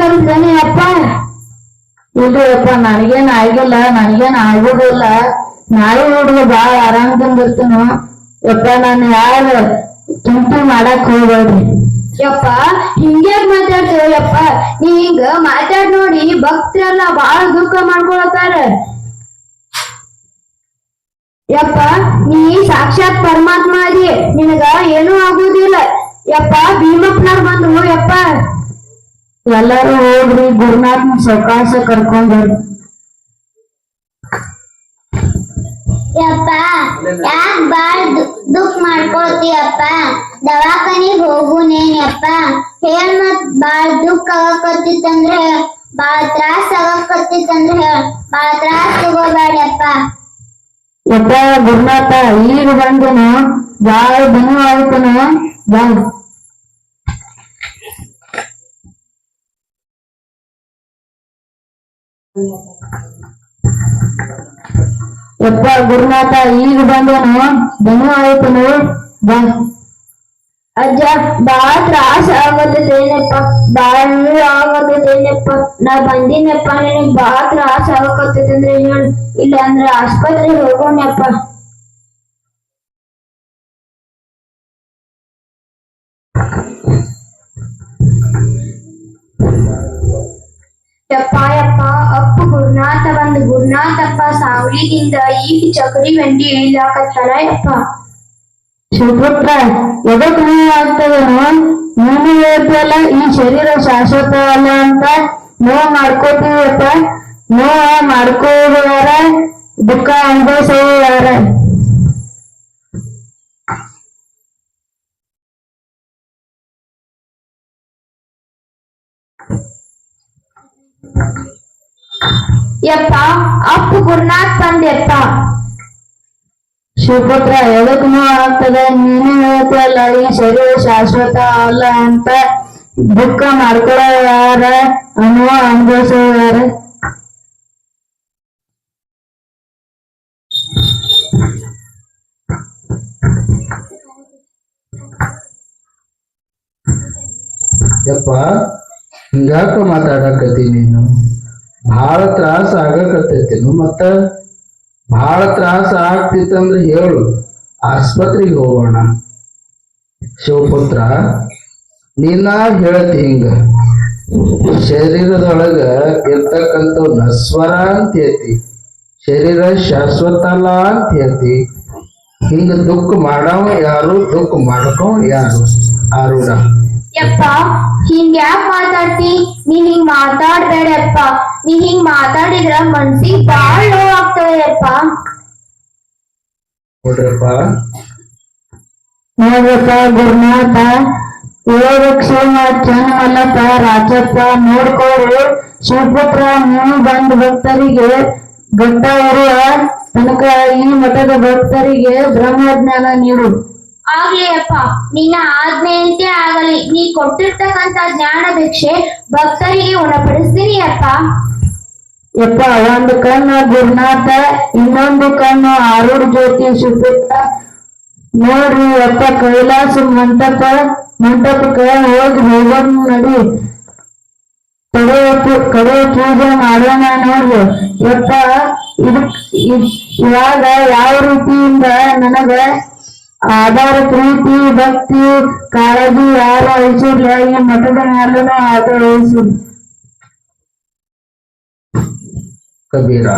ಕರೆದ್ರೇನೆ ಅಪ್ಪ. ಇಲ್ರಿಯಪ್ಪ ನನಗೇನ್ ಆಗಿಲ್ಲ, ನನಗೇನ್ ಆಗುದಿಲ್ಲ ನಾಳೆ ನೋಡ್ರಿ ಬಾಳ ಆರಾಮದಿಂದ ಇರ್ತೇನು ಯಪ್ಪ ನಾನು ಯಾರು ಚಿಂತೆ ಮಾಡಕ್ ಹೋಗ್ಬೇಡ್ರಿ. ಯಪ್ಪ ಹಿಂಗ್ಯಾಕ್ ಮಾತಾಡ್ತೇವಪ್ಪ ನೀ ಹಿಂಗ ಮಾತಾಡ್ ನೋಡಿ, ಭಕ್ತರೆಲ್ಲ ಬಾಳ ದುಃಖ ಮಾಡ್ಕೊಳತಾರ ಯಪ್ಪ, ನೀ ಸಾಕ್ಷಾತ್ ಪರಮಾತ್ಮ ಅದಿ ನಿನಗ ಏನೂ ಆಗುದಿಲ್ಲ. ಯಪ್ಪ, ಭೀಮಪ್ಪನವ್ರು ಬಂದ್ರು, ಯಪ್ಪ. ಎಲ್ಲರೂ ಹೋಗ್ರಿ ಗುರುನಾಥ್ ಸವಕಾಶ ಕರ್ಕೊಂಡ್ ಯಪ್ಪ ಯಾಕ್ ಬಾಳ್ ದುಃಖ ಮಾಡ್ಕೊಳ್ತೀಯಪ್ಪ? ದವಾಖಾನಿಗ್ ಹೋಗುನೇನಪ್ಪ ಹೇಳ್ ಮತ್ ಬಾಳ್ ದುಃಖ ಆಗಕತ್ತಿತ್ತಂದ್ರ ಬಾಳ ತ್ರಾಸ ಆಗಕತ್ತಿತ್ತಂದ್ರ ಬಾಳ ತ್ರಾಸ್ ತಗೋಬೇಡಪ್ಪ ಯಪ್ಪ ಗುರುನಾಥ ಈಗ ಬಂದನು ಬಾಳ ದಿನ ಆಯ್ತನ ಬಂದ್ ಯಪ್ಪ ಗುರುನಾಥ ಈಗ ಬಂದನು ದಿನ ಆಯ್ತನು. ಬಂದ್ ಅಜ್ಜ ಬಾಳ ತ್ರಾಸ ಆಗತ್ತೇನಪ್ಪ. ಬಾಳ ಆಗತ್ತೇನಪ್ಪ. ನಾ ಬಂದಿನಪ್ಪ, ನಿನಗ್ ಬಾಳ ತ್ರಾಸ ಆಗಕತ್ತಂದ್ರೆ ಹೇಳು ಇಲ್ಲ ಅಂದ್ರೆ ಆಸ್ಪತ್ರೆಗೆ ಹೋಗೋಣಪ್ಪ. ಯಪ್ಪ ಯಪ್ಪ. ಗುರುನಾಥಪ್ಪ ಸಾವಳಿದಿಂದ ಈಗ ಚಕ್ರಿ ಬಂಡಿ ಇಳಿಲಾಕತ್ತಾರ ಯಪ್ಪ ಶಿವಪುತ್ರ ಎದಕ್ ನೋವು ಆಗ್ತದೇನು ನೀನು ಹೇಳ್ತಿಯಲ್ಲ, ಈ ಶರೀರ ಶಾಶ್ವತವಲ್ಲ ಅಂತ? ನೋವು ಮಾಡ್ಕೋತೀವಪ್ಪ ನೋವು ಮಾಡ್ಕೋಬಾರ ದುಃಖ ಅನುಭವಿಸೋದು ಯಾರ ಅಪ್ಪು ಗುರುನಾಥ್ ತಂದೆಪ್ಪ ಶಿವಪುತ್ರ ಎದಕ್ ನೋವು ಆಗ್ತದೆ ನೀನು ಹೇಳ್ತಲ್ಲ ಈ ಶರೀರ ಶಾಶ್ವತ ಅಲ್ಲ ಅಂತ ದುಃಖ ಮಾಡ್ಕೊಳ್ಳೋ ಯಾರ? ಅನ್ನುವ ಅನುಭವಿಸೋ ಯಾರ? ಯಪ್ಪ ಹಿಂಗಾಕ ಮಾತಾಡಕತ್ತಿ ನೀನು? ಭಾಳ ತ್ರಾಸ ಆಗಕತ್ತೈತೇನು, ಮತ್ತ ಭಾಳ ತ್ರಾಸ ಆಗ್ತಿತ್ತಂದ್ರೆ ಹೇಳು, ಆಸ್ಪತ್ರೆಗೆ ಹೋಗೋಣ. ಶಿವಪುತ್ರ, ನೀನ ಹೇಳ್ತಿ ಹಿಂಗ, ಶರೀರದೊಳಗ ಇರ್ತಕ್ಕಂಥ ನಸ್ವರ ಅಂತ ಹೇಳ್ತಿ, ಶರೀರ ಶಾಶ್ವತ ಅಲ್ಲ ಅಂತ ಹೇಳ್ತಿ. ಹಿಂಗ ದುಃಖ ಮಾಡವ ಯಾರು, ದುಃಖ ಮಾಡ್ಕೋ ಯಾರು, ಆರೂಢ. ಯಪ್ಪ ಹಿಂಗ್ ಯಾಕ್ ಮಾತಾಡ್ತಿ? ನೀ ಹಿಂಗ್ ಮಾತಾಡ್ಬೇಡಪ್ಪ. ನೀ ಹಿಂಗ್ ಮಾತಾಡಿದ್ರ ಮನ್ಸಿಗ್ ಬಾಳ್ ನೋವ್ ಆಗ್ತದೆಯಪ್ಪ ನೋಡ್ರಪ್ಪ. ನೋಡ್ರಪ್ಪ ಗುರುನಾಥ ಯೋಗಕ್ಷೇಮ ಚನ್ನಮಲ್ಲಪ್ಪ ರಾಜಪ್ಪ ನೋಡ್ಕೋರು ಶಿವಪುತ್ರ ನೀವು ಬಂದ ಭಕ್ತರಿಗೆ ಗಡ್ಡ ತನಕ ಈ ಮಠದ ಭಕ್ತರಿಗೆ ಬ್ರಹ್ಮಜ್ಞಾನ ನೀಡು. ಆಗ್ಲಿ ಅಪ್ಪ ನಿನ್ನ ಆಜ್ಞೆಯಂತೆ ಆಗಲಿ. ನೀ ಕೊಟ್ಟಿರ್ತಕ್ಕಂತ ಜ್ಞಾನ ಭಿಕ್ಷೆ ಭಕ್ತರಿಗೆ ಉಣಪಡಿಸ್ತೀನಿ ಅಪ್ಪ ಯಪ್ಪ, ಒಂದು ಕಣ್ಣು ಗುರುನಾಥ, ಇನ್ನೊಂದು ಕಣ್ಣು ಆರೂರ್ ಜ್ಯೋತಿ ಶಿವಪುತ್ರ ನೋಡ್ರಿ ಅಪ್ಪ ಕೈಲಾಸ ಮಂಟಪ ಮಂಟಪಕ್ಕೆ ಹೋಗಿ ಹೋಗೋಣ ನಡಿ. ಕಡೆ ಕಡೆ ಪೂಜೆ ಮಾಡೋಣ ನೋಡ್ರಿ. ಯಪ್ಪ, ಇದಕ್, ಇದ್- ಇವಾಗ ಯಾವ ರೀತಿಯಿಂದ ನನಗ ಆಧಾರ ಪ್ರೀತಿ, ಭಕ್ತಿ, ಕಾಳಜಿ ಯಾರು ಐಶ್ವರ್ಯ ಈ ಮಠದ ಮೇಲೂ ಆಧಾರ ವಹಿಸಿಲ್ಲ ಕಬೀರ,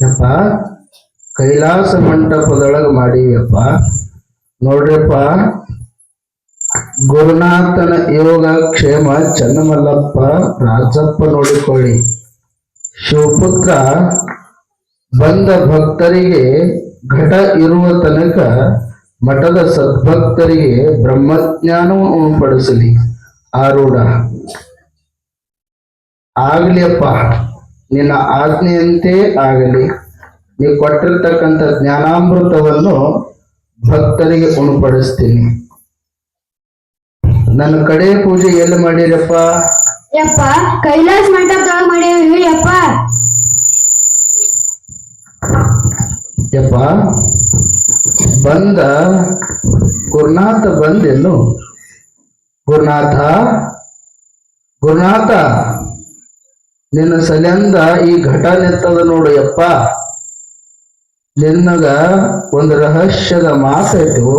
ಯಪ್ಪ, ಕೈಲಾಸ ಮಂಟಪದೊಳಗ ಮಾಡೀವಪ್ಪ ನೋಡ್ರಪ್ಪ, ಗುರುನಾಥನ ಯೋಗ ಕ್ಷೇಮ ಚನ್ನಮಲ್ಲಪ್ಪ, ರಾಜಪ್ಪ ನೋಡಿಕೊಳ್ಳಿ. ಶಿವಪುತ್ರ ಬಂದ ಭಕ್ತರಿಗೆ ಘಟ ಇರುವ ತನಕ ಮಠದ ಸದ್ಭಕ್ತರಿಗೆ ಬ್ರಹ್ಮಜ್ಞಾನವನ್ನು ಪಡಿಸಲಿ. ಆರೂಢ. ಆಗ್ಲಿಯಪ್ಪ, ನಿನ್ನ ಆಜ್ಞೆಯಂತೆ ಆಗಲಿ. ನೀ ಕೊಟ್ಟಿರ್ತಕ್ಕಂಥ ಜ್ಞಾನಾಮೃತವನ್ನು ಭಕ್ತರಿಗೆ ಉಣಪಡಿಸ್ತೀನಿ. ನನ್ನ ಕಡೆ ಪೂಜೆ ಎಲ್ಲಿ ಮಾಡಿರಪ್ಪ? ಯಪ್ಪ, ಕೈಲಾಸ ಮಂಟಪದೊಳಗ್ ಮಾಡೇವಿ ಯಪ್ಪ. ಯಪ್ಪ, ಬಂದ, ಗುರುನಾಥ ಬಂದೆನ್ನು ಗುರುನಾಥ ಗುರುನಾಥ, ನಿನ್ನ ಸಲಿಂದ ಈ ಘಟ ನಿಂತದ ನೋಡು ಯಪ್ಪ. ನಿನ್ನಗ ಒಂದು ರಹಸ್ಯದ ಮಾತಾಯ್ತು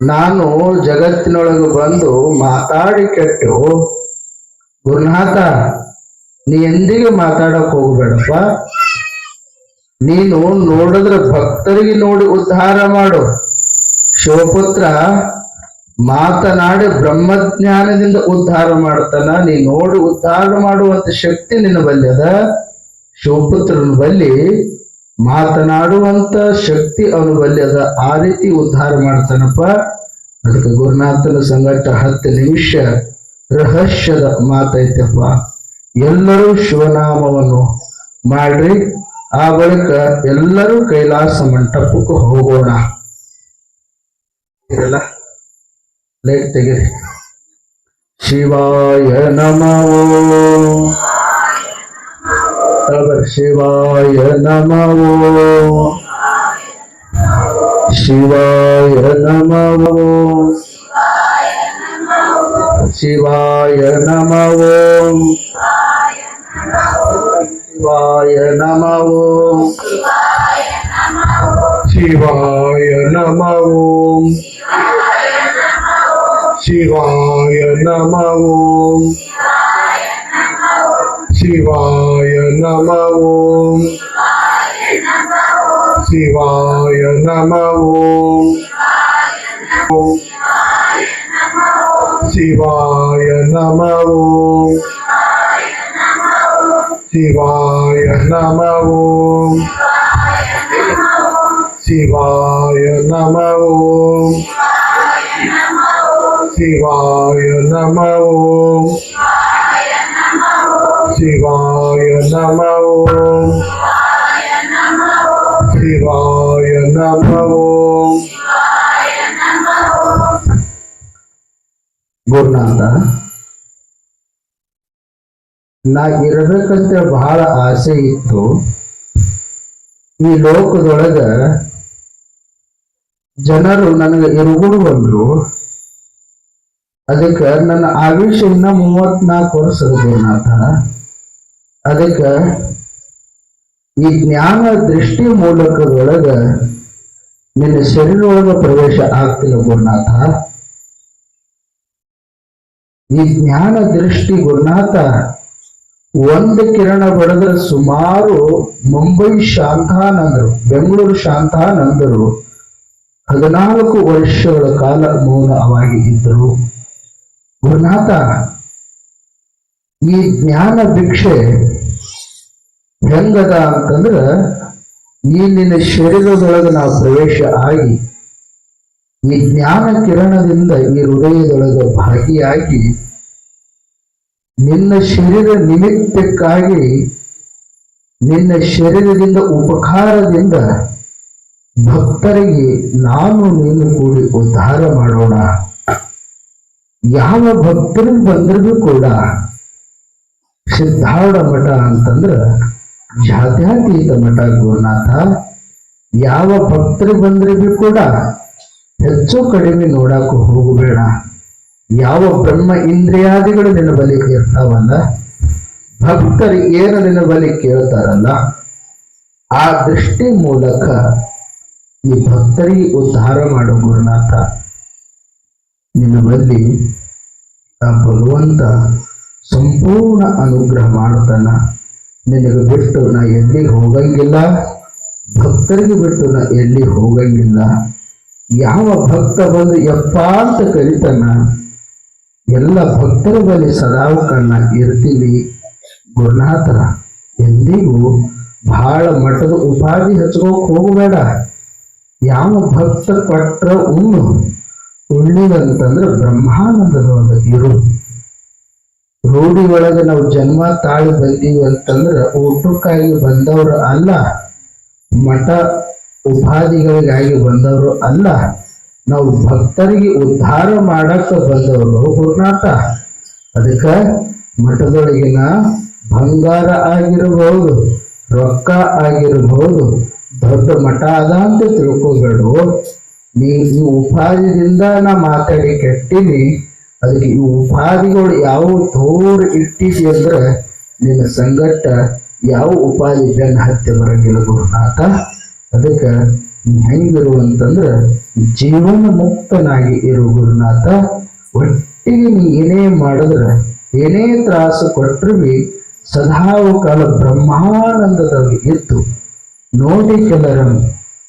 ನಾನು ಜಗತ್ತಿನೊಳಗೆ ಬಂದು ಮಾತಾಡಿ ಕೆಟ್ಟು, ಗುರುನಾಥ, ನೀ ಎಂದಿಗೆ ಮಾತಾಡಕ್ ಹೋಗ್ಬೇಡಪ್ಪ. ನೀನು ನೋಡಿದ್ರೆ ಭಕ್ತರಿಗೆ ನೋಡಿ ಉದ್ಧಾರ ಮಾಡು. ಶಿವಪುತ್ರ ಮಾತನಾಡಿ ಬ್ರಹ್ಮಜ್ಞಾನದಿಂದ ಉದ್ಧಾರ ಮಾಡ್ತಾನ ನೀ ನೋಡಿ ಉದ್ಧಾರ ಮಾಡುವಂತ ಶಕ್ತಿ ನಿನ್ನ ಬಲ್ಲಿ ಅದ. ಶಿವಪುತ್ರನ ಬಲ್ಲಿ ಮಾತನಾಡುವಂತ ಶಕ್ತಿ ಅವನ ಬಲ್ಲಿ ಅದ. ಆ ರೀತಿ ಉದ್ಧಾರ ಮಾಡ್ತಾನಪ್ಪ ಅದಕ್ಕೆ ಗುರುನಾಥನ ಸಂಗಟ ಹತ್ತು ನಿಮಿಷ ರಹಸ್ಯದ ಮಾತೈತಪ್ಪ. ಎಲ್ಲರೂ ಶಿವನಾಮವನ್ನು ಮಾಡ್ರಿ. ಆ ಬಳಿಕ ಎಲ್ಲರೂ ಕೈಲಾಸ ಮಂಟಪಕ್ಕೆ ಹೋಗೋಣ. ಲೈಟ್ ತೆಗಿರಿ. ಶಿವಾಯ ನಮೋ. ಶಿವಾಯ ನಮೋ. ಶಿವಾಯ ನಮೋ. ಶಿವಾಯ ನಮೋ. சிவாய நமவோம் சிவாய நமவோம் சிவாய நமவோம் சிவாய நமவோம் சிவாய நமவோம் சிவாய நமவோம் சிவாய நமவோம் சிவாய நமவோம் சிவாய நமவோம் சிவாய நமவோம் சிவாய நமவோம் ನಾ ಇರಬೇಕಂತ ಬಹಳ ಆಸೆ ಇತ್ತು. ಈ ಲೋಕದೊಳಗ ಜನರು ನನಗೆ ಇರುಗುಡು ಬಂದ್ರು. ಅದಕ್ಕೆ ನನ್ನ ಆಯುಷ್ಯ ಇನ್ನ ಮೂವತ್ನಾಲ್ಕು ವರ್ಷ ಅದ ಗುರುನಾಥ ಅದಕ್ಕೆ ಈ ಜ್ಞಾನ ದೃಷ್ಟಿ ಮೂಲಕದೊಳಗ ನಿನ್ನ ಶರೀರೊಳಗ ಪ್ರವೇಶ ಆಗ್ತಿಲ್ಲ ಗುರುನಾಥ. ಈ ಜ್ಞಾನ ದೃಷ್ಟಿ ಗುರುನಾಥ ಒಂದು ಕಿರಣ ಬಡಿದ್ರೆ ಸುಮಾರು ಮುಂಬೈ ಶಾಂತಾನಂದರು, ಬೆಂಗಳೂರು ಶಾಂತಾನಂದರು. ಹದಿನಾಲ್ಕು ವರ್ಷಗಳ ಕಾಲ ಮೌನವಾಗಿ ಇದ್ದರು. ಗುರುನಾಥ, ಈ ಜ್ಞಾನ ಭಿಕ್ಷೆ ಹೆಂಗದ ಅಂತಂದ್ರ ಈ ನಿನ್ನ ಶರೀರದೊಳಗೆ ನಾವು ಪ್ರವೇಶ ಆಗಿ, ಈ ಜ್ಞಾನ ಕಿರಣದಿಂದ ಈ ಹೃದಯದೊಳಗೆ ಭಾಗಿಯಾಗಿ ನಿನ್ನ ಶರೀರ ನಿಮಿತ್ತಕ್ಕಾಗಿ, ನಿನ್ನ ಶರೀರದಿಂದ ಉಪಕಾರದಿಂದ ಭಕ್ತರಿಗೆ ನಾನು ನೀನು ಕೂಡಿ ಉದ್ಧಾರ ಮಾಡೋಣ. ಯಾವ ಭಕ್ತರು ಬಂದ್ರೂ ಕೂಡ ಸಿದ್ಧಾರ್ಢ ಮಠ ಅಂತಂದ್ರ ಜಾತ್ಯಾತೀತ ಮಠ ಗುರುನಾಥ, ಯಾವ ಭಕ್ತರು ಬಂದ್ರೂ ಕೂಡ ಹೆಚ್ಚು ಕಡಿಮೆ ನೋಡಾಕ ಹೋಗಬೇಡ. ಯಾವ ಬ್ರಹ್ಮ ಇಂದ್ರಿಯಾದಿಗಳು ನಿನ್ನ ಬಲಿ ಇರ್ತಾವಲ್ಲ ಭಕ್ತರು ಏನು ನಿನ್ನ ಬಲಿ ಕೇಳ್ತಾರಲ್ಲ, ಆ ದೃಷ್ಟಿ ಮೂಲಕ ಈ ಭಕ್ತರಿಗೆ ಉದ್ಧಾರ ಮಾಡು ಗುರುನಾಥ. ನಿನ್ನ ಬಲ್ಲಿ ಆ ಭಗವಂತ ಸಂಪೂರ್ಣ ಅನುಗ್ರಹ ಮಾಡ್ತಾನ. ನಿನಗೆ ಬಿಟ್ಟು ನಾ ಎಲ್ಲಿ ಹೋಗಂಗಿಲ್ಲ, ಭಕ್ತರಿಗೆ ಬಿಟ್ಟು ನಾ ಎಲ್ಲಿ ಹೋಗಂಗಿಲ್ಲ. ಯಾವ ಭಕ್ತ ಬಂದು ಯಪ್ಪ ಅಂತ ಎಲ್ಲ ಭಕ್ತರ ಬಳಿ ಸದಾವಕನ್ನ ಇರ್ತೀವಿ ಗುರುನಾಥ ಎಂದಿಗೂ ಬಹಳ ಮಠದ ಉಪಾಧಿ ಹಚ್ಕೋಕ್ ಹೋಗಬೇಡ. ಯಾವ ಭಕ್ತ ಕೊಟ್ರ ಉಣ್ಣು. ಉಳ್ಳಿದಂತಂದ್ರೆ ಬ್ರಹ್ಮಾನಂದದೊಳಗೆ ಇರು. ರೂಢಿ ಒಳಗೆ ನಾವು ಜನ್ಮ ತಾಳಿ ಬಂದೀವಿ ಅಂತಂದ್ರೆ ಊಟಕ್ಕಾಗಿ ಬಂದವರು ಅಲ್ಲ, ಮಠ ಉಪಾಧಿಗಳಿಗಾಗಿ ಬಂದವರು ಅಲ್ಲ. ನಾವು ಭಕ್ತರಿಗೆ ಉದ್ಧಾರ ಮಾಡಕ್ಕ ಬಂದವರು ಗುರುನಾಥ ಅದಕ್ಕೆ ಮಠದೊಳಗಿನ ಬಂಗಾರ ಆಗಿರಬಹುದು ರೊಕ್ಕ ಆಗಿರಬಹುದು ದೊಡ್ಡ ಮಠ ಅದ ಅಂತ ತಿಳ್ಕೊಬೇಡು ನೀ ಈ ನಾ ಮಾತಾಡಿ ಕೆಟ್ಟಿನಿ. ಅದಕ್ಕೆ ಈ ಉಪಾಧಿಗಳು ಯಾವ ತೋರ್ ಇಟ್ಟಿದೆ ಅಂದ್ರೆ ನಿನ್ನ ಸಂಗಟ ಯಾವ ಉಪಾಧಿ ಬೆನ್ನ ಹತ್ತಿ ಬರಂಗಿಲ್ಲ ಗುರುನಾಥ. ಅದಕ್ಕೆ ಹೆಂಗಿರು ಅಂತಂದ್ರ ಜೀವನ ಮುಕ್ತನಾಗಿ ಇರು ಗುರುನಾಥ. ಒಟ್ಟಿಗೆ ನೀ ಏನೇ ಮಾಡಿದ್ರ, ಏನೇ ತ್ರಾಸು ಕೊಟ್ಟರು ಸದಾವು ಕಾಲ ಬ್ರಹ್ಮಾನಂದದಲ್ಲಿ ಇತ್ತು ನೋಡಿ ಕೆಲರಂ,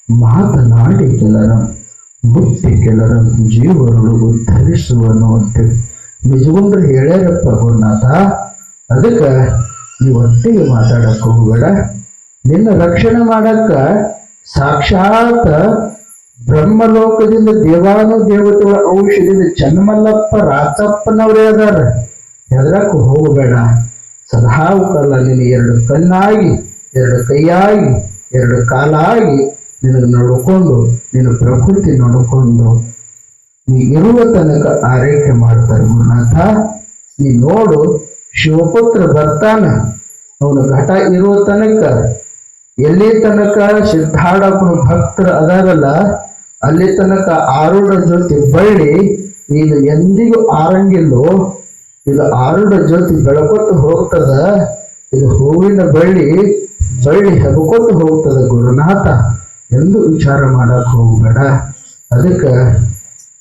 ಮಾತನಾಡಿ ಕೆಲರಂ ಬುದ್ಧಿ ಕೆಲರಂ ಜೀವರುಳು ಉದ್ಧರಿಸುವನು ಅಂತೇಳಿ ನಿಜವಂದ್ರೆ ಹೇಳ್ಯಾರಪ್ಪ ಗುರುನಾಥ, ಅದಕ್ಕೆ ನೀವು ಒಟ್ಟಿಗೆ ಮಾತಾಡಕ್ಕೆ ಹೋಗಬೇಡ. ನಿನ್ನ ರಕ್ಷಣೆ ಮಾಡಕ್ಕ ಸಾಕ್ಷಾತ್ ಬ್ರಹ್ಮಲೋಕದಿಂದ ದೇವಾನು ದೇವತೆಗಳ ಔಷಧಿಯಿಂದ ಚನ್ನಮಲ್ಲಪ್ಪ ರಾತಪ್ಪನವರೇ ಅದಾರ. ಹೆದರಕ್ಕೆ ಹೋಗಬೇಡ. ಸದಾ ಕಾಲ ನೀನು ಎರಡು ಕಣ್ಣಾಗಿ, ಎರಡು ಕೈಯಾಗಿ, ಎರಡು ಕಾಲಾಗಿ ನಿನಗೆ ನೋಡಿಕೊಂಡು, ನಿನ್ನ ಪ್ರಕೃತಿ ನೋಡಿಕೊಂಡು. ನೀ ಇರುವ ತನಕ ಆರೈಕೆ ಮಾಡ್ತಾರೆ ಗುರುನಾಥ. ನೀ ನೋಡು, ಶಿವಪುತ್ರ ಬರ್ತಾನ. ಅವನು ಘಟ ಇರುವ ತನಕ ಎಲ್ಲಿ ತನಕ ಸಿದ್ಧಾಡಪ್ಪನ ಭಕ್ತರ ಅದಾರಲ್ಲ, ಅಲ್ಲಿ ತನಕ ಆರುಡ ಜ್ಯೋತಿ ಬಳ್ಳಿ ನೀನು ಎಂದಿಗೂ ಆರಂಗಿಲ್ಲೋ, ಇದು ಆರುಡ ಜ್ಯೋತಿ ಬೆಳಕೊತ್ತ ಹೋಗ್ತದ, ಇದು ಹೂವಿನ ಬಳ್ಳಿ ಬಳ್ಳಿ ಹೆಬ್ಕೊತ ಹೋಗ್ತದ ಗುರುನಾಥ ಎಂದು ವಿಚಾರ ಮಾಡಕ್ ಹೋಗ್ಬೇಡ. ಅದಕ್ಕೆ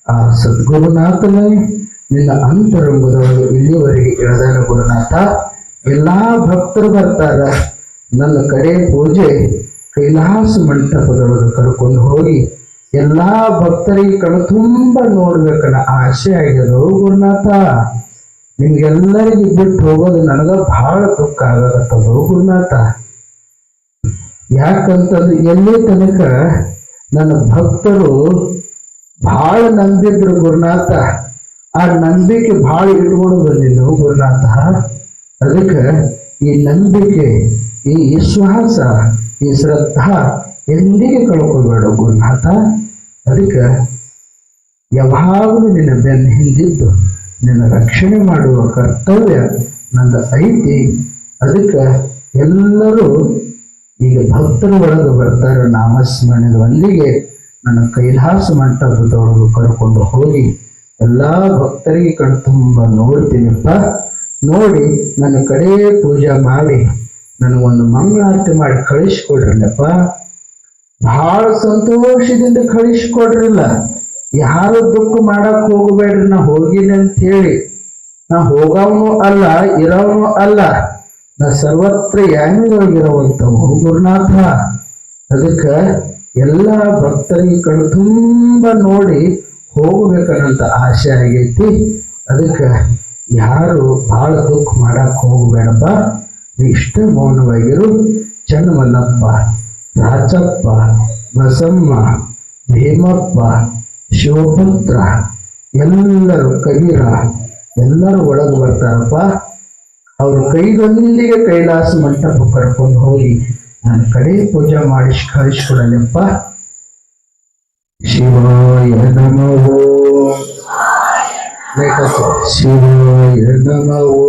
ಆ ಸದ್ಗುರುನಾಥನೇ ನಿನ್ನ ಅಂತರಂಗದವರು ಇಲ್ಲಿವರೆಗೆ ಇಳದಾನ ಗುರುನಾಥ. ಎಲ್ಲಾ ಭಕ್ತರು ಬರ್ತಾರ. ನನ್ನ ಕಡೆ ಪೂಜೆ, ಕೈಲಾಸ ಮಂಟಪದೊಳಗೆ ಕರ್ಕೊಂಡು ಹೋಗಿ ಎಲ್ಲಾ ಭಕ್ತರಿಗೆ ಕಣ ತುಂಬ ನೋಡ್ಬೇಕನ್ನ ಆಸೆ ಆಗ್ಯದ ಗುರುನಾಥ? ನಿಮ್ಗೆಲ್ಲರಿಗೆ ಬಿಟ್ಟು ಹೋಗೋದು ನನಗ ಬಹಳ ದುಃಖ ಆಗತ್ತದ ಗುರುನಾಥ. ಯಾಕಂತಂದ್ರೆ ಎಲ್ಲಿ ತನಕ ನನ್ನ ಭಕ್ತರು ಬಹಳ ನಂಬಿದ್ರು ಗುರುನಾಥ. ಆ ನಂಬಿಕೆ ಭಾಳ ಇಟ್ಕೊಂಡು ಬಂದಿದ್ದವು ಗುರುನಾಥ. ಅದಕ್ಕೆ ಈ ನಂಬಿಕೆ ಈ ವಿಶ್ವಾಸ, ಈ ಶ್ರದ್ಧಾ ಎಂದಿಗೆ ಕಳ್ಕೊಬೇಡ ಗುರುನಾಥ? ಅದಕ್ಕೆ ಯಾವಾಗಲೂ ನಿನ್ನ ಬೆನ್ನ ಹಿಂದಿದ್ದು, ನಿನ್ನ ರಕ್ಷಣೆ ಮಾಡುವ ಕರ್ತವ್ಯ ನನ್ನ ಐತಿ. ಅದಕ್ಕೆ ಎಲ್ಲರೂ ಈಗ ಭಕ್ತರ ಒಳಗೆ ಬರ್ತಾರೆ ನಾಮಸ್ಮರಣೆದೊಂದಿಗೆ ನನ್ನ ಕೈಲಾಸ ಮಂಟಪದೊಳಗೆ ಕರ್ಕೊಂಡು ಹೋಗಿ ಎಲ್ಲ ಭಕ್ತರಿಗೆ ಕಣ್ತುಂಬ ನೋಡ್ತೀನಿಪ್ಪ. ನೋಡಿ ನನ್ನ ಕಡೆ ಪೂಜೆ ಮಾಡಿ. ನನಗೊಂದು ಮಂಗಳಾರತಿ ಮಾಡಿ ಕಳಿಸ್ಕೊಡ್ರಲ್ಲಪ್ಪ. ಬಹಳ ಸಂತೋಷದಿಂದ ಕಳಿಸ್ಕೊಡ್ರಿಲ್ಲ. ಯಾರು ದುಃಖ ಮಾಡಕ್ ಹೋಗಬೇಡ್ರಿ, ನಾ ಹೋಗಿನಿ ಅಂತ ಹೇಳಿ ನಾ ಹೋಗವನು ಅಲ್ಲ ಇರೋನು ಅಲ್ಲ. ನಾ ಸರ್ವತ್ರ ಯಾಮಿರೋಗಿರುವಂತವು ಗುರುನಾಥ. ಅದಕ್ಕೆ ಎಲ್ಲ ಭಕ್ತರಿಗೆ ಕಣ್ಣು ತುಂಬ ನೋಡಿ ಹೋಗ್ಬೇಕನ್ನಂತ ಆಸೆ ಆಗೈತಿ. ಅದಕ್ಕೆ ಯಾರು ಬಹಳ ದುಃಖ ಮಾಡಕ್ಕೆ ಹೋಗಬೇಡಪ್ಪ. ಇಷ್ಟ ಮೌನವಾಗಿರು ಚನ್ನಮಲ್ಲಪ್ಪ ರಾಚಪ್ಪ ಬಸಮ್ಮ ಭೀಮಪ್ಪ ಶಿವಪುತ್ರ ಎಲ್ಲರೂ ಕಬೀರ ಎಲ್ಲರೂ ಒಳಗೆ ಬರ್ತಾರಪ್ಪ. ಅವ್ರ ಕೈಗೊಂದಿಗೆ ಕೈಲಾಸ ಮಂಟಪ ಕರ್ಕೊಂಡು ಹೋಗಿ ನನ್ನ ಕಡೆ ಪೂಜೆ ಮಾಡಿ ಕಳಿಸ್ಕೊಡಲಪ್ಪ ಶಿವಾಯ ನಮೋ. ಶಿವಾಯ ನಮೋ.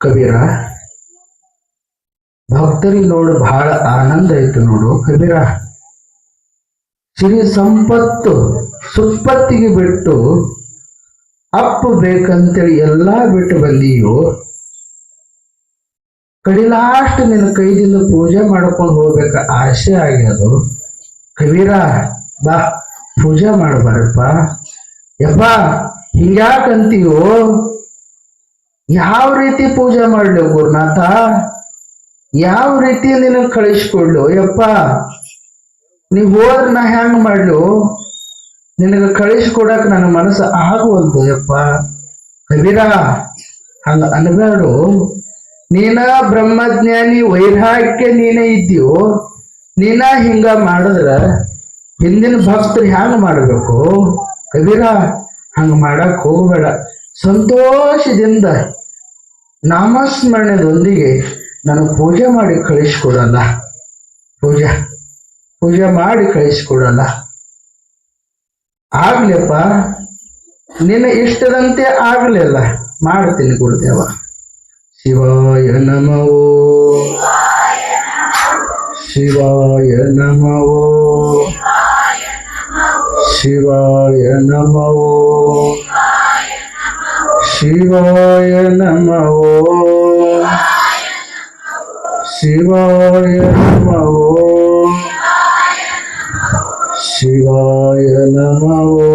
ಕಬೀರ, ಭಕ್ತರಿಗೆ ನೋಡು, ಬಹಳ ಆನಂದ ಆಯ್ತು ನೋಡು, ಕಬೀರ. ಸಿರಿ ಸಂಪತ್ತು ಸುಪ್ಪತ್ತಿಗೆ ಬಿಟ್ಟು ಅಪ್ಪು ಬೇಕಂತೇಳಿ ಎಲ್ಲಾ ಬಿಟ್ಟು ಬಂದೀಯೋ ಕಡಿಲಾಷ್ಟು ನಿನ್ನ ಕೈದಿಂದ ಪೂಜೆ ಮಾಡ್ಕೊಂಡು ಹೋಗ್ಬೇಕ ಆಸೆ ಆಗ್ಯದು. ಕಬೀರ, ಬಾ, ಪೂಜೆ ಮಾಡಬಾರಪ್ಪ ಯಪ್ಪ, ಹಿಂಗ್ಯಾಕಂತೀಯೋ? ಯಾವ ರೀತಿ ಪೂಜೆ ಮಾಡ್ಲು ಗುರುನಾಥ? ಯಾವ ರೀತಿ ನಿನ್ನ ಕಳಿಸ್ಕೊಡ್ಲು? ಯಪ್ಪ, ನೀ ಹೋದ್ರ ನಾ ಹೆಂಗ್ ಮಾಡ್ಲು? ನಿನಗ ಕಳಿಸ್ಕೊಡಕ್ ನನ್ನ ಮನಸ್ಸು ಆಗುವಲ್ದು, ಯಪ್ಪ. ಕಬೀರ, ಹಂಗ ಅನ್ಬೇಡು. ನೀನ ಬ್ರಹ್ಮಜ್ಞಾನಿ ವೈರಾಗ್ಯ ನೀನೇ ಇದ್ದೀಯೋ ನೀನ ಹಿಂಗ ಮಾಡಿದ್ರ ಹಿಂದಿನ ಭಕ್ತರು ಹ್ಯಾಂಗ ಮಾಡಬೇಕು? ಕಬೀರ, ಹಂಗ ಮಾಡಕ್ ಹೋಗಬೇಡ. ಸಂತೋಷದಿಂದ ನಾಮಸ್ಮರಣೆದೊಂದಿಗೆ ನಾನು ಪೂಜೆ ಮಾಡಿ ಕಳಿಸ್ಕೊಡಲ್ಲ. ಪೂಜಾ, ಪೂಜೆ ಮಾಡಿ ಕಳಿಸ್ಕೊಡಲ್ಲ. ಆಗ್ಲಪ್ಪ ನಿನ್ನ ಇಷ್ಟದಂತೆ ಆಗ್ಲಿಲ್ಲ. ಮಾಡ್ತೀನಿ ಗುರುದೇವ. ಶಿವಾಯ ನಮವೋ ಶಿವಾಯ ನಮವೋ ಶಿವಾಯ ನಮೋ. சிவாய நமவோ. சிவாய நமவோ. சிவாய நமவோ.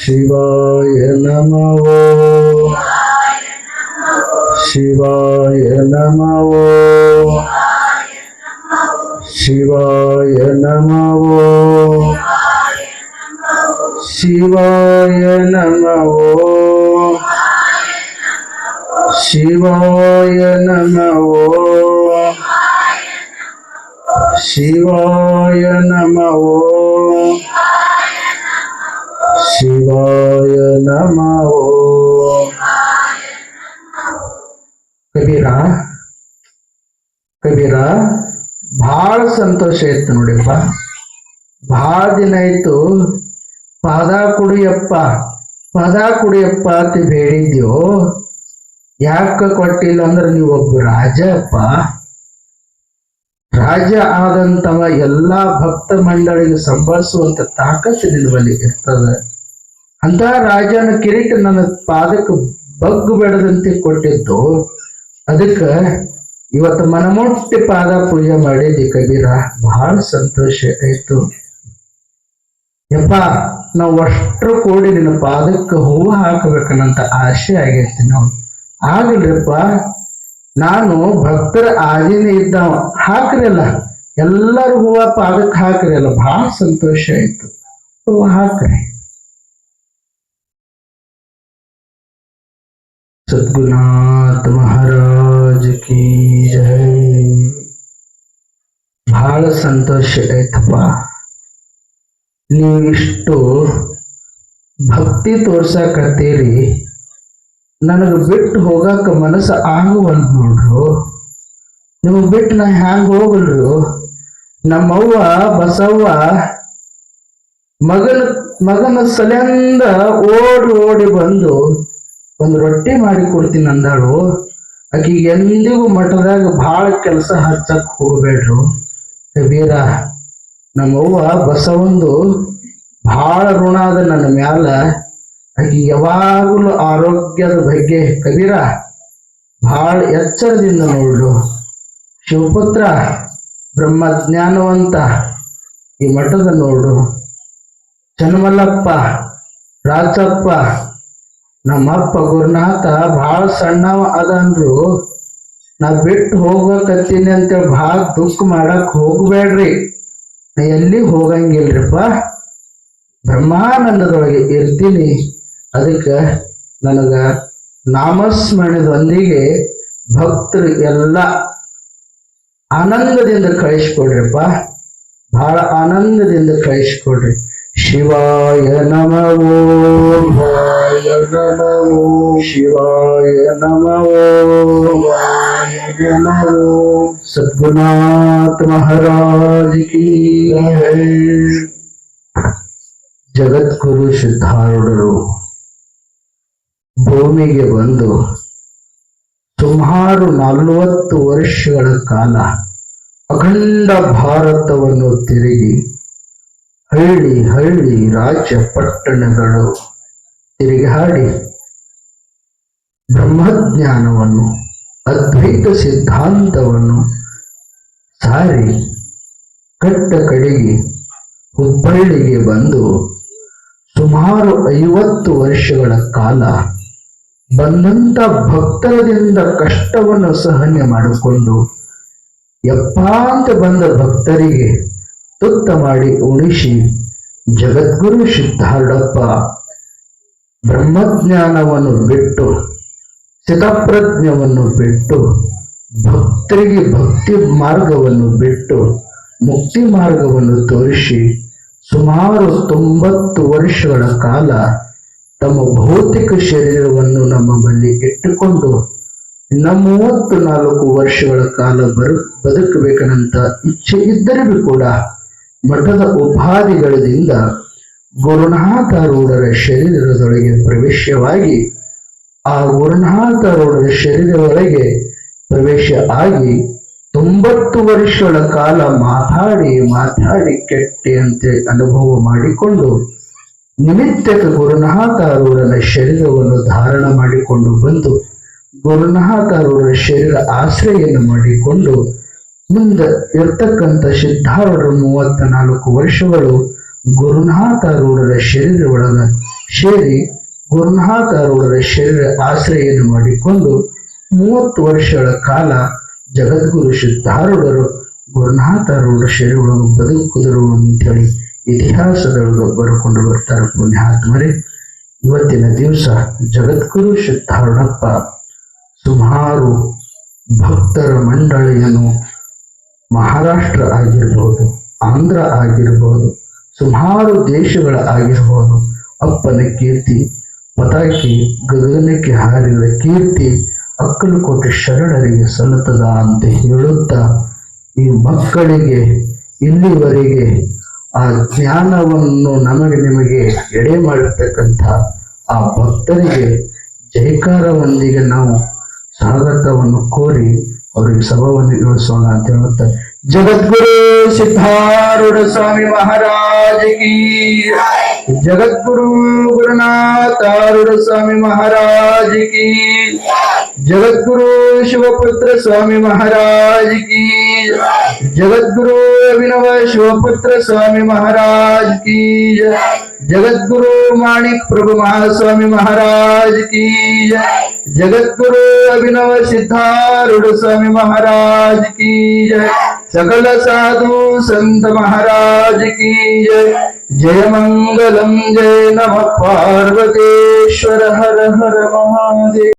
சிவாய நமவோ. சிவாய நமவோ. சிவாய நமவோ. శివాయ నమో శివాయ నమో శివాయ నమో శివాయ నమో ಕಬೀರ ಕಬೀರ ಬಹಳ ಸಂತೋಷ ಆಯ್ತು ನೋಡಿಪ್ಪ ಬಹಳ ದಿನ ಆಯ್ತು ಪಾದ ಕುಡಿಯಪ್ಪ ಪದ ಕುಡಿಯಪ್ಪ ಅಂತ ಬೇಡಿದ್ಯೋ ಯಾಕ ಕೊಟ್ಟಿಲ್ಲ ಅಂದ್ರೆ ನೀವು ಒಬ್ಬ ರಾಜ ಅಪ್ಪ ರಾಜ ಆದಂತವ ಎಲ್ಲಾ ಭಕ್ತ ಮಂಡಳಿಗೆ ಸಂಭಾಳಿಸುವಂತ ತಾಕತ್ತು ಬಳಿ ಇರ್ತದ. ಅಂತ ರಾಜನ ಕಿರೀಟ ನನ್ನ ಪಾದಕ್ಕೆ ಬಗ್ಗು ಬೆಡದಂತೆ ಕೊಟ್ಟಿದ್ದು. ಅದಕ್ಕೆ ಇವತ್ತು ಮನಮುಟ್ಟಿ ಪಾದ ಪೂಜೆ ಮಾಡಿದ್ದಿ ಕಬೀರ. ಬಹಳ ಸಂತೋಷ ಆಯ್ತು. ಯಪ್ಪ, ನಾವು ಅಷ್ಟು ಕೂಡಿ ನಿನ್ನ ಪಾದಕ್ಕೆ ಹೂವು ಹಾಕಬೇಕನ್ನಂತ ಆಸೆ ಆಗೈತಿ ನಾವು ಆಗಲ್ರಿಪ್ಪ ನಾನು ಭಕ್ತರ ಆದಿನೇ ಇದ್ದಾವ. ಹಾಕ್ರಲ್ಲ ಎಲ್ಲರೂ ಹೂವ ಪಾದಕ್ಕೆ ಹಾಕ್ರಲ್ಲ ಬಹಳ ಸಂತೋಷ ಆಯ್ತು. ಹೂವು ಹಾಕ್ರಿ. ಸದ್ಗುನಾಥ ಮಹಾರಾಜ ಕಿ ಜಯ ಬಹಳ ಸಂತೋಷ ಆಯ್ತಪ್ಪ. ನೀವು ಇಷ್ಟು ಭಕ್ತಿ ತೋರ್ಸಕತ್ತೀರಿ, ನನಗೆ ಬಿಟ್ಟು ಹೋಗಾಕ ಮನಸ್ಸು ಆಗುವಲ್ ನೋಡ್ರು. ನಿಮಗೆ ಬಿಟ್ಟು ನಾ ಹ್ಯಾಂಗ ಹೋಗಲ್ರು? ನಮ್ಮವ್ವ ಬಸವ್ವ ಮಗನ ಮಗನ ಸಲಂದ ಓಡಿ ಓಡಿ ಬಂದು ಒಂದು ರೊಟ್ಟಿ ಮಾಡಿ ಕೊಡ್ತೀನಿ ಅಂದಾಳು. ಆಕಿಗೆ ಎಂದಿಗೂ ಮಠದಾಗ ಭಾಳ ಕೆಲಸ ಹಚ್ಚಕ್ ಹೋಗಬೇಡ್ರು. ಕಬೀರ ನಮ್ಮವ್ವ ಬಸವಂದು ಬಹಳ ಋಣ ಅದ ನನ್ನ ಮ್ಯಾಲ. ಆಕಿ ಯಾವಾಗಲೂ ಆರೋಗ್ಯದ ಬಗ್ಗೆ ಕಬೀರ ಬಹಳ ಎಚ್ಚರದಿಂದ ನೋಡು ಶಿವಪುತ್ರ ಬ್ರಹ್ಮಜ್ಞಾನವಂತ ಈ ಮಠದ ನೋಡು ಚನ್ಮಲ್ಲಪ್ಪ ರಾಜಪ್ಪ, ನಮ್ಮಪ್ಪ ಗುರುನಾಥ ಭಾಳ ಸಣ್ಣವ ಅಂದ್ರು. ನಾ ಬಿಟ್ಟು ಹೋಗ್ಬೇಕತ್ತೀನಿ ಅಂತೇಳಿ ಭಾಳ ದುಃಖ ಮಾಡಕ್ ಹೋಗ್ಬೇಡ್ರಿ. ಎಲ್ಲಿ ಹೋಗಂಗಿಲ್ರಿಪ್ಪ. ಬ್ರಹ್ಮಾನಂದದೊಳಗೆ ಇರ್ತೀನಿ. ಅದಕ್ಕೆ ನನಗ ನಾಮಸ್ಮರಣದೊಂದಿಗೆ ಭಕ್ತರು ಎಲ್ಲ ಆನಂದದಿಂದ ಕಳಿಸ್ಕೊಡ್ರಿಪ್ಪ. ಬಹಳ ಆನಂದದಿಂದ ಕಳಿಸ್ಕೊಡ್ರಿ. ಶಿವಾಯ ನಮವೋ ಶಿವಾಯ ನಮೋ ಸದ್ಗುರುನಾಥ महाराज की. ಜಗದ್ಗುರು ಸಿದ್ಧಾರೂಢರು ಭೂಮಿಗೆ ಬಂದು ಸುಮಾರು ನಲವತ್ತು ವರ್ಷಗಳ ಕಾಲ ಅಖಂಡ ಭಾರತವನ್ನು ತಿರುಗಿ ಹಳ್ಳಿ ಹಳ್ಳಿ ರಾಜ್ಯ ಪಟ್ಟಣಗಳು ತಿರುಗಾಡಿ ಬ್ರಹ್ಮಜ್ಞಾನವನ್ನು ಅದ್ವೈತ ಸಿದ್ಧಾಂತವನ್ನು ಸಾರಿ ಕಟ್ಟ ಕಡೆಗೆ, ಹುಬ್ಬಳ್ಳಿಗೆ ಬಂದು ಸುಮಾರು ಐವತ್ತು ವರ್ಷಗಳ ಕಾಲ ಬಂದಂತ ಭಕ್ತರದಿಂದ ಕಷ್ಟವನ್ನು ಸಹನೆ ಮಾಡಿಕೊಂಡು ಎಪ್ಪಾಂತ ಬಂದ ಭಕ್ತರಿಗೆ ತುತ್ತ ಮಾಡಿ ಉಣಿಸಿ ಜಗದ್ಗುರು ಸಿದ್ಧಾರ್ಡಪ್ಪ ಬ್ರಹ್ಮಜ್ಞಾನವನ್ನು ಬಿಟ್ಟು, ಸಿತಪ್ರಜ್ಞವನ್ನು ಬಿಟ್ಟು ಭಕ್ತರಿಗೆ ಭಕ್ತಿ ಮಾರ್ಗವನ್ನು ಬಿಟ್ಟು ಮುಕ್ತಿ ಮಾರ್ಗವನ್ನು ತೋರಿಸಿ ಸುಮಾರು ತೊಂಬತ್ತು ವರ್ಷಗಳ ಕಾಲ ತಮ್ಮ ಭೌತಿಕ ಶರೀರವನ್ನು ನಮ್ಮ ಬಳಿ ಇಟ್ಟುಕೊಂಡು ಮೂವತ್ತು ನಾಲ್ಕು ವರ್ಷಗಳ ಕಾಲ ಬರು ಬದುಕಬೇಕಂತ ಇಚ್ಛೆ ಇದ್ದರೂ ಕೂಡ ಮಠದ ಉಪಾಧಿಗಳಿಂದ ಗುರುನಾಥಾರೂಢರ ಶರೀರದೊಳಗೆ ಪ್ರವೇಶವಾಗಿ ಆ ಗುರುನಾಥಾರೂಢರ ಶರೀರದೊಳಗೆ ಪ್ರವೇಶ ಆಗಿ ತೊಂಬತ್ತು ವರ್ಷಗಳ ಕಾಲ ಮಾತಾಡಿ ಮಾತಾಡಿ ಕೆಟ್ಟೆ ಅಂತೇಳಿ ಅನುಭವ ಮಾಡಿಕೊಂಡು ನಿಮಿತ್ತಕ್ಕೆ ಗುರುನಾಥಾರೂಢನ ಶರೀರವನ್ನು ಧಾರಣ ಮಾಡಿಕೊಂಡು ಬಂದು ಗುರುನಾಥರವರ ಶರೀರ ಆಶ್ರಯನ್ನು ಮಾಡಿಕೊಂಡು ಮುಂದೆ ಇರ್ತಕ್ಕಂಥ ಸಿದ್ಧಾರೂಢರ ಮೂವತ್ತ ನಾಲ್ಕು ವರ್ಷಗಳು ಗುರುನಾಥಾರೂಢರ ಶರೀರ ಒಳಗ ಸೇರಿ ಗುರುನಾಥಾರೂಢರ ಶರೀರ ಆಶ್ರಯನ್ನು ಮಾಡಿಕೊಂಡು ಮೂವತ್ತು ವರ್ಷಗಳ ಕಾಲ ಜಗದ್ಗುರು ಸಿದ್ಧಾರೂಢರು ಗುರುನಾಥಾರೂಢ ಶರೀರಗಳನ್ನು ಬದುಕುದರು ಅಂತೇಳಿ ಇತಿಹಾಸದೊಳಗೆ ಬರ್ಕೊಂಡು ಬರ್ತಾರೆ ಪುಣ್ಯಾತ್ಮರೇ. ಇವತ್ತಿನ ದಿವಸ ಜಗದ್ಗುರು ಸಿದ್ಧಾರೂಢಪ್ಪ ಸುಮಾರು ಭಕ್ತರ ಮಂಡಳಿಯನ್ನು ಮಹಾರಾಷ್ಟ್ರ ಆಗಿರ್ಬೋದು, ಆಂಧ್ರ ಆಗಿರ್ಬೋದು, ಸುಮಾರು ದೇಶಗಳ ಆಗಿರ್ಬೋದು, ಅಪ್ಪನ ಕೀರ್ತಿ, ಪತಾಕಿ, ಗಗನಕ್ಕೆ ಹಾರಿದ ಕೀರ್ತಿ ಅಕ್ಕಲಕೋಟೆ ಶರಣರಿಗೆ ಸಲ್ಲುತ್ತದ ಅಂತ ಹೇಳುತ್ತಾ ಈ ಮಕ್ಕಳಿಗೆ ಇಲ್ಲಿವರೆಗೆ ಆ ಜ್ಞಾನವನ್ನು ನಮಗೆ ನಿಮಗೆ ಎಡೆ ಮಾಡಿರ್ತಕ್ಕಂಥ ಆ ಭಕ್ತರಿಗೆ ಜೈಕಾರವೊಂದಿಗೆ ನಾವು ಸ್ವಾಗತವನ್ನು ಕೋರಿ ಅವರಿಗೆ ಸಭವನ್ನು ಇಳಿಸೋಣ ಅಂತ ಹೇಳುತ್ತಾ, ಜಗದ್ಗುರು ಸಿದ್ಧಾರೂಢ ಸ್ವಾಮಿ ಮಹಾರಾಜ ಕಿ ಜಗದ್ಗುರು ಗುರುನಾಥಾರೂಢ ಸ್ವಾಮಿ ಮಹಾರಾಜ जगद्गुरु शिवपुत्र स्वामी महाराज की जगद्गुरु अभिनव शिवपुत्र स्वामी महाराज की जगद्गुरु माणिक प्रभु महास्वामी महाराज की जगद्गुरु अभिनव सिद्धारूढ़ स्वामी महाराज की सकल साधु संत महाराज की जय। जय मंगलम, जय नम, पार्वतेश्वर, हर हर महादेव।